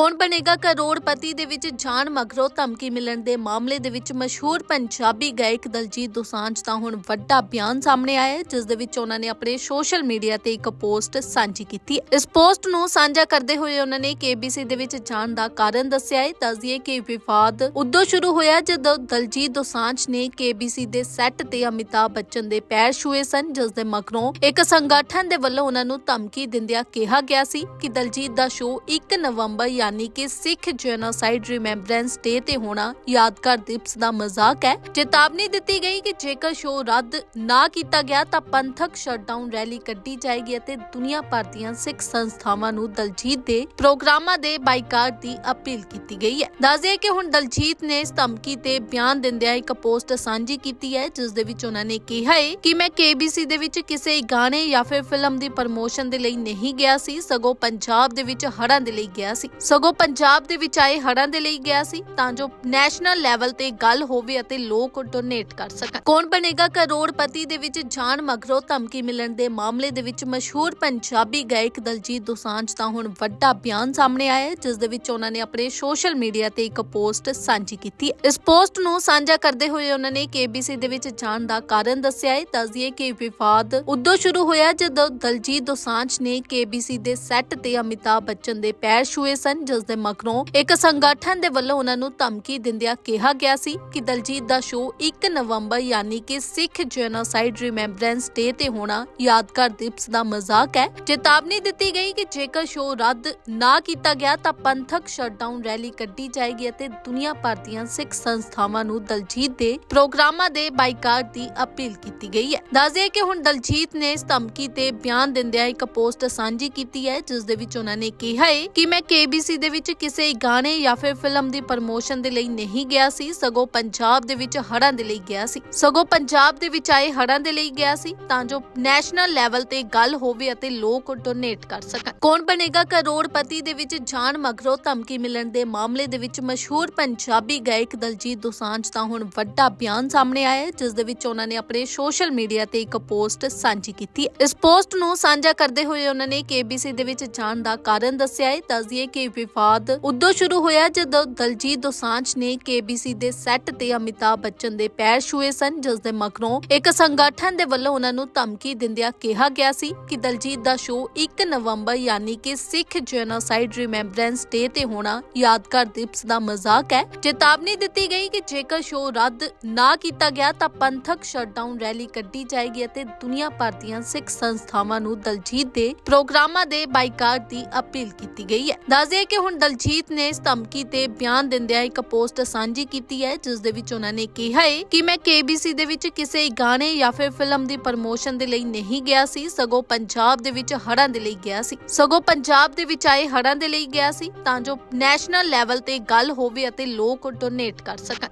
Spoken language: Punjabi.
ਕੌਣ ਬਣੇਗਾ? ਕਰੋੜਪਤੀ ਦੇ ਵਿੱਚ ਜਾਣ ਮਗਰੋਂ ਧਮਕੀ ਮਿਲਣ ਦੇ ਮਾਮਲੇ ਦੇ ਵਿੱਚ ਮਸ਼ਹੂਰ ਪੰਜਾਬੀ ਗਾਇਕ ਦਲਜੀਤ ਦੋਸਾਂਝ ਦਾ ਹੁਣ ਵੱਡਾ ਬਿਆਨ ਸਾਹਮਣੇ ਆਇਆ ਹੈ, ਜਿਸ ਦੇ ਵਿੱਚ ਉਹਨਾਂ ਨੇ ਆਪਣੇ ਸੋਸ਼ਲ ਮੀਡੀਆ ਤੇ ਇੱਕ ਪੋਸਟ ਸਾਂਝੀ ਕੀਤੀ। ਇਸ ਪੋਸਟ ਨੂੰ ਸਾਂਝਾ ਕਰਦੇ ਹੋਏ ਉਹਨਾਂ ਨੇ KBC ਦੇ ਵਿੱਚ ਜਾਣ ਦਾ ਕਾਰਨ ਦੱਸਿਆ ਹੈ। ਦੱਸਦੀਏ ਕਿ ਵਿਵਾਦ ਉਦੋਂ ਸ਼ੁਰੂ ਹੋਇਆ ਜਦੋਂ ਦਲਜੀਤ ਦੋਸਾਂਝ ਨੇ KBC ਦੇ ਸੈੱਟ ਤੇ ਅਮਿਤਾਭ ਬੱਚਨ ਦੇ ਪੈਰ ਛੂਏ ਸਨ, ਜਿਸ ਦੇ ਮਗਰੋਂ ਇੱਕ ਸੰਗਠਨ ਦੇ ਵੱਲੋਂ ਉਹਨਾਂ ਨੂੰ ਧਮਕੀ ਦਿੰਦਿਆਂ ਕਿਹਾ ਗਿਆ ਸੀ ਕਿ ਦਲਜੀਤ ਦਾ ਸ਼ੋਅ 1 ਨਵੰਬਰ ਯਾਨੀ ਕਿ ਸਿੱਖ ਜੈਨੋਸਾਈਡ ਰਿਮੈਂਬਰੈਂਸ ਡੇ ਤੇ ਹੋਣਾ ਯਾਦਗਾਰ ਦਿਵਸ ਦਾ ਮਜ਼ਾਕ ਹੈ। ਚੇਤਾਵਨੀ ਦਿੱਤੀ ਗਈ ਕਿ ਜੇਕਰ ਸ਼ੋਅ ਰੱਦ ਨਾ ਕੀਤਾ ਗਿਆ ਤਾਂ ਪੰਥਕ ਸ਼ਟਡਾਊਨ ਰੈਲੀ ਕੱਢੀ ਜਾਏਗੀ ਅਤੇ ਦੁਨੀਆ ਭਰ ਦੀਆਂ ਸਿੱਖ ਸੰਸਥਾਵਾਂ ਨੂੰ ਦਲਜੀਤ ਦੇ ਪ੍ਰੋਗਰਾਮਾਂ ਦੇ ਬਾਈਕਾਟ ਦੀ ਅਪੀਲ ਕੀਤੀ ਗਈ ਹੈ। ਦੱਸਦੇ ਕਿ ਹੁਣ ਦਲਜੀਤ ਨੇ ਇਸ ਧਮਕੀ ਤੇ ਬਿਆਨ ਦਿੰਦਿਆਂ ਇੱਕ ਪੋਸਟ ਸਾਂਝੀ ਕੀਤੀ ਹੈ, ਜਿਸ ਦੇ ਵਿੱਚ ਉਹਨਾਂ ਨੇ ਕਿਹਾ ਹੈ ਕਿ ਮੈਂ KBC ਦੇ ਵਿੱਚ ਕਿਸੇ ਗਾਣੇ ਜਾਂ ਫਿਰ ਫਿਲਮ ਦੀ ਪ੍ਰਮੋਸ਼ਨ ਦੇ ਲਈ ਨਹੀਂ ਗਿਆ ਸੀ, ਸਗੋਂ ਪੰਜਾਬ ਦੇ ਵਿੱਚ ਹੜਾਂ ਦੇ ਲਈ ਗਿਆ ਸੀ ਸਗੋਂ ਪੰਜਾਬ ਦੇ ਵਿੱਚ ਆਏ ਹੜ੍ਹਾਂ ਦੇ ਲਈ ਗਿਆ ਸੀ, ਤਾਂ ਜੋ ਨੈਸ਼ਨਲ ਲੈਵਲ ਤੇ ਗੱਲ ਹੋਵੇ ਅਤੇ ਲੋਕ ਡੋਨੇਟ ਕਰ ਸਕਣ। ਕੌਣ ਬਣੇਗਾ ਕਰੋੜਪਤੀ ਦੇ ਵਿੱਚ ਜਾਣ ਮਗਰੋਂ ਧਮਕੀ ਮਿਲਣ ਦੇ ਮਾਮਲੇ ਦੇ ਵਿੱਚ ਮਸ਼ਹੂਰ ਪੰਜਾਬੀ ਗਾਇਕ ਦਲਜੀਤ ਦੋਸਾਂਝ ਦਾ ਹੁਣ ਵੱਡਾ ਬਿਆਨ ਸਾਹਮਣੇ ਆਇਆ ਹੈ, ਜਿਸ ਦੇ ਵਿੱਚ ਉਹਨਾਂ ਨੇ ਆਪਣੇ ਸੋਸ਼ਲ ਮੀਡੀਆ ਤੇ ਇੱਕ ਪੋਸਟ ਸਾਂਝੀ ਕੀਤੀ ਇਸ ਪੋਸਟ ਨੂੰ ਸਾਂਝਾ ਕਰਦੇ ਹੋਏ ਉਹਨਾਂ ਨੇ KBC ਦੇ ਵਿੱਚ ਜਾਣ ਦਾ ਕਾਰਨ ਦੱਸਿਆ ਹੈ। ਦੱਸਦੀਏ ਕਿ ਵਿਵਾਦ ਉਦੋਂ ਸ਼ੁਰੂ ਹੋਇਆ ਜਦੋਂ ਦਲਜੀਤ ਦੋਸਾਂਝ ਨੇ KBC ਦੇ ਸੈੱਟ ਤੇ ਅਮਿਤਾਭ ਬੱਚਨ ਦੇ ਪੈਰ ਛੂਏ ਸਨ ਜਿਸ ਦੇ ਮਗਰੋਂ ਇੱਕ ਸੰਗਠਨ ਦੇ ਵੱਲੋਂ ਉਹਨਾਂ ਨੂੰ ਧਮਕੀ ਦਿੰਦਿਆਂ ਕਿਹਾ ਗਿਆ ਸੀ ਕਿ ਦਲਜੀਤ ਦਾ ਸ਼ੋਅ 1 ਨਵੰਬਰ ਯਾਨੀ ਕਿ ਸਿੱਖ ਜੈਨੋਸਾਈਡ ਰਿਮੈਂਬਰੈਂਸ ਡੇ ਤੇ ਹੋਣਾ ਯਾਦਗਾਰ ਦਿਵਸ ਦਾ ਮਜ਼ਾਕ ਹੈ। ਚੇਤਾਵਨੀ ਦਿੱਤੀ ਗਈ ਕਿ ਜੇਕਰ ਸ਼ੋਅ ਰੱਦ ਨਾ ਕੀਤਾ ਗਿਆ ਤਾਂ ਪੰਥਕ ਸ਼ਟਡਾਊਨ ਰੈਲੀ ਕੱਢੀ ਜਾਏਗੀ ਅਤੇ ਦੁਨੀਆ ਭਰ ਦੀਆਂ ਸਿੱਖ ਸੰਸਥਾਵਾਂ ਨੂੰ ਦਲਜੀਤ ਦੇ ਪ੍ਰੋਗਰਾਮਾਂ ਦੇ ਬਾਈਕਾਟ ਦੀ ਅਪੀਲ ਕੀਤੀ ਗਈ ਹੈ। ਦੱਸਦੇ ਕਿ ਹੁਣ ਦਲਜੀਤ ਨੇ ਇਸ ਧਮਕੀ ਤੇ ਬਿਆਨ ਦਿੰਦਿਆਂ ਇੱਕ ਪੋਸਟ ਸਾਂਝੀ ਕੀਤੀ ਹੈ, ਜਿਸ ਦੇ ਵਿੱਚ ਉਹਨਾਂ ਨੇ ਕਿਹਾ ਹੈ ਕਿ ਮੈਂ KBC ਦੇ ਵਿੱਚ ਕਿਸੇ ਗਾਣੇ ਜਾਂ ਫਿਰ ਫਿਲਮ ਦੀ ਪ੍ਰਮੋਸ਼ਨ ਦੇ ਲਈ ਨਹੀਂ ਗਿਆ ਸੀ, ਸਗੋਂ ਪੰਜਾਬ ਦੇ ਵਿੱਚ ਹੜ੍ਹਾਂ ਦੇ ਲਈ ਗਿਆ ਸੀ। ਸਗੋਂ ਪੰਜਾਬ ਦੇ ਵਿੱਚ ਆਏ ਹੜ੍ਹਾਂ ਦੇ ਲਈ ਗਿਆ ਸੀ, ਤਾਂ ਜੋ ਨੈਸ਼ਨਲ ਲੈਵਲ ਤੇ ਗੱਲ ਹੋਵੇ ਅਤੇ ਲੋਕ ਡੋਨੇਟ ਕਰ ਸਕਣ। ਕੌਣ ਬਣੇਗਾ ਕਰੋੜਪਤੀ ਦੇ ਵਿੱਚ ਜਾਣ ਮਗਰੋਂ ਧਮਕੀ ਮਿਲਣ ਦੇ ਮਾਮਲੇ ਦੇ ਵਿੱਚ ਮਸ਼ਹੂਰ ਪੰਜਾਬੀ ਗਾਇਕ ਦਲਜੀਤ ਦੋਸਾਂਝ ਦਾ ਹੁਣ ਵੱਡਾ ਬਿਆਨ ਸਾਹਮਣੇ ਆਇਆ ਹੈ, ਜਿਸ ਦੇ ਵਿੱਚ ਉਹਨਾਂ ਨੇ ਆਪਣੇ ਸੋਸ਼ਲ ਮੀਡੀਆ ਤੇ ਇੱਕ ਪੋਸਟ ਸਾਂਝੀ ਕੀਤੀ ਇਸ ਪੋਸਟ ਨੂੰ ਸਾਂਝਾ ਕਰਦੇ ਹੋਏ ਉਹਨਾਂ ਨੇ KBC ਦੇ ਵਿੱਚ ਜਾਣ ਦਾ ਕਾਰਨ ਦੱਸਿਆ ਹੈ। ਦੱਸਦੀਏ ਕਿ ਵਿਵਾਦ ਉਦੋਂ ਸ਼ੁਰੂ ਹੋਇਆ ਜਦੋਂ ਦਲਜੀਤ ਦੋਸਾਂਝ ਨੇ KBC ਦੇ ਸੈੱਟ ਤੇ ਅਮਿਤਾਭ ਬੱਚਨ ਦੇ ਪੈਰ ਛੂਏ ਸਨ ਜਿਸ ਦੇ ਮਗਰੋਂ ਇੱਕ ਸੰਗਠਨ ਦੇ ਵੱਲੋਂ ਉਹਨਾਂ ਨੂੰ ਧਮਕੀ ਦਿੰਦਿਆਂ ਕਿਹਾ ਗਿਆ ਸੀ ਕਿ ਦਲਜੀਤ ਦਾ ਸ਼ੋਅ 1 ਨਵੰਬਰ ਯਾਨੀ ਕਿ ਸਿੱਖ ਜੈਨੋਸਾਈਡ ਰਿਮੈਂਬਰੈਂਸ ਡੇ ਤੇ ਹੋਣਾ ਯਾਦਗਾਰ ਦਿਵਸ ਦਾ ਮਜ਼ਾਕ ਹੈ। ਚੇਤਾਵਨੀ ਦਿੱਤੀ ਗਈ ਕਿ ਜੇਕਰ ਸ਼ੋਅ ਰੱਦ ਨਾ ਕੀਤਾ ਗਿਆ ਤਾਂ ਪੰਥਕ ਸ਼ਟਡਾਊਨ ਰੈਲੀ ਕੱਢੀ ਜਾਏਗੀ ਅਤੇ ਦੁਨੀਆ ਭਰ ਦੀਆਂ ਸਿੱਖ ਸੰਸਥਾਵਾਂ ਨੂੰ ਦਲਜੀਤ ਦੇ ਪ੍ਰੋਗਰਾਮਾਂ ਦੇ ਬਾਈਕਾਟ ਦੀ ਅਪੀਲ ਕੀਤੀ ਗਈ ਹੈ। ਦੱਸਦੇ ਕਿ ਹੁਣ ਦਲਜੀਤ ਨੇ ਇਸ ਧਮਕੀ ਤੇ ਬਿਆਨ ਦਿੰਦਿਆਂ ਇੱਕ ਪੋਸਟ ਸਾਂਝੀ ਕੀਤੀ ਹੈ, ਜਿਸ ਦੇ ਵਿੱਚ ਉਹਨਾਂ ਨੇ ਕਿਹਾ ਹੈ ਕਿ ਮੈਂ KBC ਦੇ ਵਿੱਚ ਕਿਸੇ ਗਾਣੇ ਜਾਂ ਫਿਰ ਫਿਲਮ ਦੀ ਪ੍ਰਮੋਸ਼ਨ ਦੇ ਲਈ ਨਹੀਂ ਗਿਆ ਸੀ, ਸਗੋਂ ਪੰਜਾਬ ਦੇ ਵਿੱਚ ਹੜਾਂ ਦੇ ਲਈ ਗਿਆ ਸੀ। ਸਗੋਂ ਪੰਜਾਬ ਦੇ ਵਿੱਚ ਆਏ ਹੜਾਂ ਦੇ ਲਈ ਗਿਆ ਸੀ, ਤਾਂ ਜੋ ਨੈਸ਼ਨਲ ਲੈਵਲ ਤੇ ਗੱਲ ਹੋਵੇ ਅਤੇ ਲੋਕ ਡੋਨੇਟ ਕਰ ਸਕਣ।